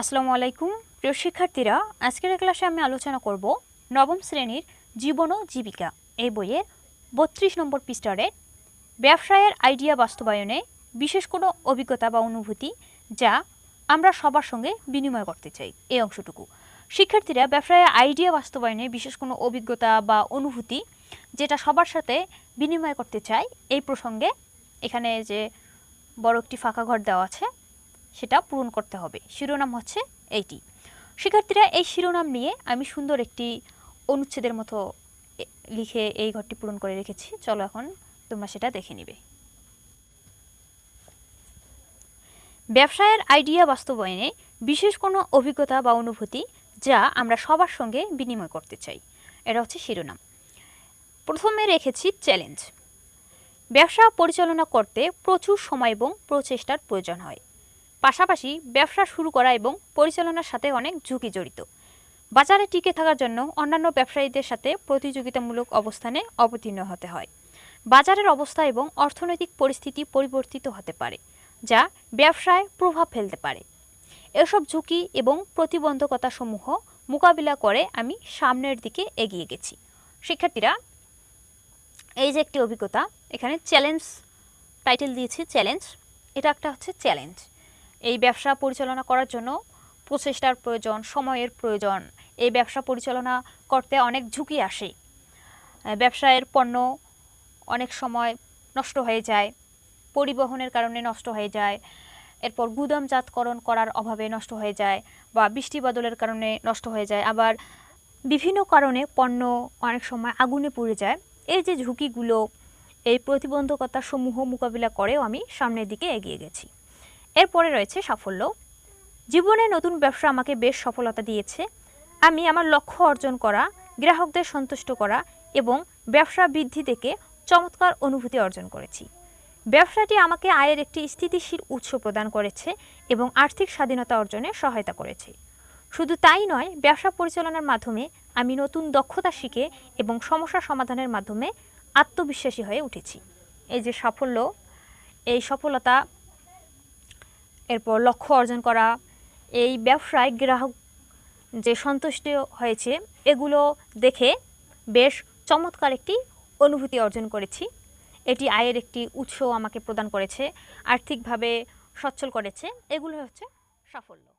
আসসালামু আলাইকুম। প্রিয় শিক্ষার্থীরা, আজকের ক্লাসে আমি আলোচনা করব নবম শ্রেণির জীবন ও জীবিকা এই বইয়ের বত্রিশ নম্বর পৃষ্ঠারে ব্যবসায়ের আইডিয়া বাস্তবায়নে বিশেষ কোনো অভিজ্ঞতা বা অনুভূতি যা আমরা সবার সঙ্গে বিনিময় করতে চাই এই অংশটুকু। শিক্ষার্থীরা ব্যবসায়ের আইডিয়া বাস্তবায়নে বিশেষ কোনো অভিজ্ঞতা বা অনুভূতি যেটা সবার সাথে বিনিময় করতে চাই এই প্রসঙ্গে এখানে যে বড় একটি ফাঁকা ঘর দেওয়া আছে সেটা পূরণ করতে হবে। শিরোনাম হচ্ছে এইটি। শিক্ষার্থীরা এই শিরোনাম নিয়ে আমি সুন্দর একটি অনুচ্ছেদের মতো লিখে এই ঘরটি পূরণ করে রেখেছি। চলো এখন তোমরা সেটা দেখে নিবে। ব্যবসায়ের আইডিয়া বাস্তবায়নে বিশেষ কোনো অভিজ্ঞতা বা অনুভূতি যা আমরা সবার সঙ্গে বিনিময় করতে চাই, এটা হচ্ছে শিরোনাম। প্রথমে রেখেছি চ্যালেঞ্জ ব্যবসা পরিচালনা করতে প্রচুর সময় এবং প্রচেষ্টার প্রয়োজন হয়। পাশাপাশি ব্যবসা শুরু করা এবং পরিচালনার সাথে অনেক ঝুঁকি জড়িত। বাজারে টিকে থাকার জন্য অন্যান্য ব্যবসায়ীদের সাথে প্রতিযোগিতামূলক অবস্থানে অবতীর্ণ হতে হয়। বাজারের অবস্থা এবং অর্থনৈতিক পরিস্থিতি পরিবর্তিত হতে পারে, যা ব্যবসায় প্রভাব ফেলতে পারে। এসব ঝুঁকি এবং প্রতিবন্ধকতা সমূহ মোকাবিলা করে আমি সামনের দিকে এগিয়ে গেছি। শিক্ষার্থীরা, এই যে একটি অভিজ্ঞতা, এখানে চ্যালেঞ্জ টাইটেল দিয়েছি চ্যালেঞ্জ এটা একটা হচ্ছে চ্যালেঞ্জ এই ব্যবসা পরিচালনা করার জন্য প্রচেষ্টার প্রয়োজন, সময়ের প্রয়োজন। এই ব্যবসা পরিচালনা করতে অনেক ঝুঁকি আসে। ব্যবসায়ের পণ্য অনেক সময় নষ্ট হয়ে যায়, পরিবহনের কারণে নষ্ট হয়ে যায়, এরপর গুদামজাতকরণ করার অভাবে নষ্ট হয়ে যায় বা বৃষ্টি বাদলের কারণে নষ্ট হয়ে যায়। আবার বিভিন্ন কারণে পণ্য অনেক সময় আগুনে পুড়ে যায়। এই যে ঝুঁকিগুলো, এই প্রতিবন্ধকতা সমূহ মোকাবিলা করেও আমি সামনের দিকে এগিয়ে গেছি। এরপরে রয়েছে সাফল্য। জীবনে নতুন ব্যবসা আমাকে বেশ সফলতা দিয়েছে। আমি আমার লক্ষ্য অর্জন করা, গ্রাহকদের সন্তুষ্ট করা এবং ব্যবসা বৃদ্ধি থেকে চমৎকার অনুভূতি অর্জন করেছি। ব্যবসাটি আমাকে আয়ের একটি স্থিতিশীল উৎস প্রদান করেছে এবং আর্থিক স্বাধীনতা অর্জনে সহায়তা করেছে। শুধু তাই নয়, ব্যবসা পরিচালনার মাধ্যমে আমি নতুন দক্ষতা শিখে এবং সমস্যা সমাধানের মাধ্যমে আত্মবিশ্বাসী হয়ে উঠেছি। এই যে সাফল্য, এই সফলতা এরপর লক্ষ্য অর্জন করা, এই ব্যবসায় গ্রাহক যে সন্তুষ্ট হয়েছে, এগুলো দেখে বেশ চমৎকার একটি অনুভূতি অর্জন করেছি। এটি আয়ের একটি উৎস আমাকে প্রদান করেছে, আর্থিকভাবে সচ্ছল করেছে। এগুলো হচ্ছে সাফল্য।